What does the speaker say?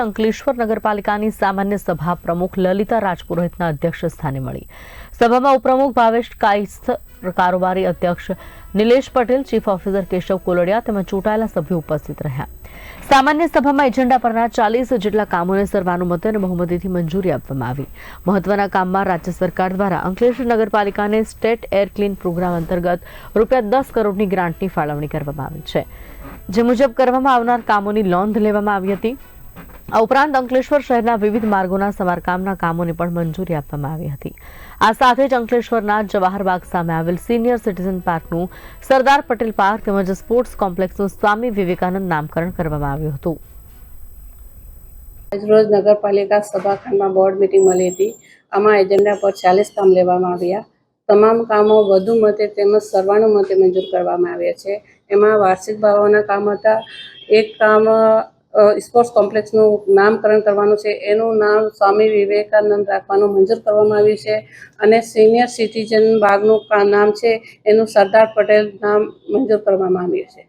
અંકલેશ્વર નગરપાલિકાની સામાન્ય સભા પ્રમુખ લલિતા રાજપુરોહિતના અધ્યક્ષ સ્થાને મળી. સભામાં ઉપપ્રમુખ ભાવેશ કાઈસ્થ કારોબારી અધ્યક્ષ નિલેશ પટેલ, ચીફ ઓફિસર કેશવ કોલડિયા તેમજ ચૂંટાયેલા સભ્યો ઉપસ્થિત રહ્યા. સામાન્ય સભામાં એજન્ડા પરના ચાલીસ જેટલા કામોને સર્વાનુમતે અને બહુમતીથી મંજૂરી આપવામાં આવી. મહત્વના કામમાં રાજ્ય સરકાર દ્વારા અંકલેશ્વર નગરપાલિકાને સ્ટેટ એર ક્લીન પ્રોગ્રામ અંતર્ગત રૂપિયા દસ કરોડની ગ્રાન્ટની ફાળવણી કરવામાં આવી છે. જે મુજબ કરવામાં આવનાર કામોની નોંધ લેવામાં આવી હતી. આ ઉપરાંત અંકલેશ્વર શહેરના વિવિધ માર્ગોના સમારકામના કામોને પણ મંજૂરી આપવામાં આવી હતી. આ સાથે જ અંકલેશ્વરના જવાહરબાગ સામે આવેલ સિનિયર સિટીઝન પાર્કનું સરદાર પટેલ પાર્ક તેમજ સ્પોર્ટ્સ કોમ્પ્લેક્સનું સ્વામી વિવેકાનંદ નામકરણ કરવામાં આવ્યું હતું. આજરોજ નગરપાલિકા સભાખંડમાં બોર્ડ મિટિંગ મળી હતી. આમાં એજન્ડા પર ચાલીસ કામ લેવામાં આવ્યા. તમામ કામો વધુ મતે તેમજ સર્વાનુમતે મંજૂર કરવામાં આવ્યા છે. એમાં વાર્ષિક ભાવોના કામ હતા. એક કામ સ્પોર્ટ્સ કોમ્પ્લેક્સનું નામકરણ કરવાનું છે. એનું નામ સ્વામી વિવેકાનંદ રાખવાનું મંજૂર કરવામાં આવ્યું છે અને સિનિયર સિટીઝન બાગનું નામ છે. એનું સરદાર પટેલ નામ મંજૂર કરવામાં આવ્યું છે.